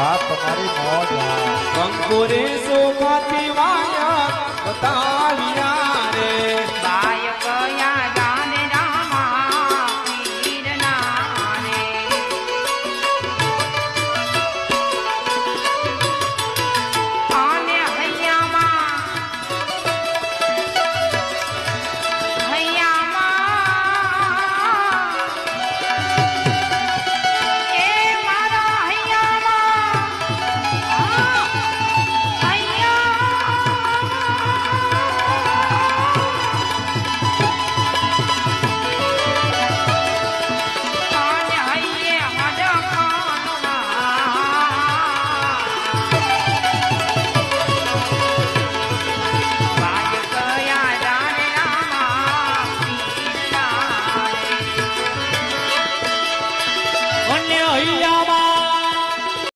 હા તમારી મોજ. હા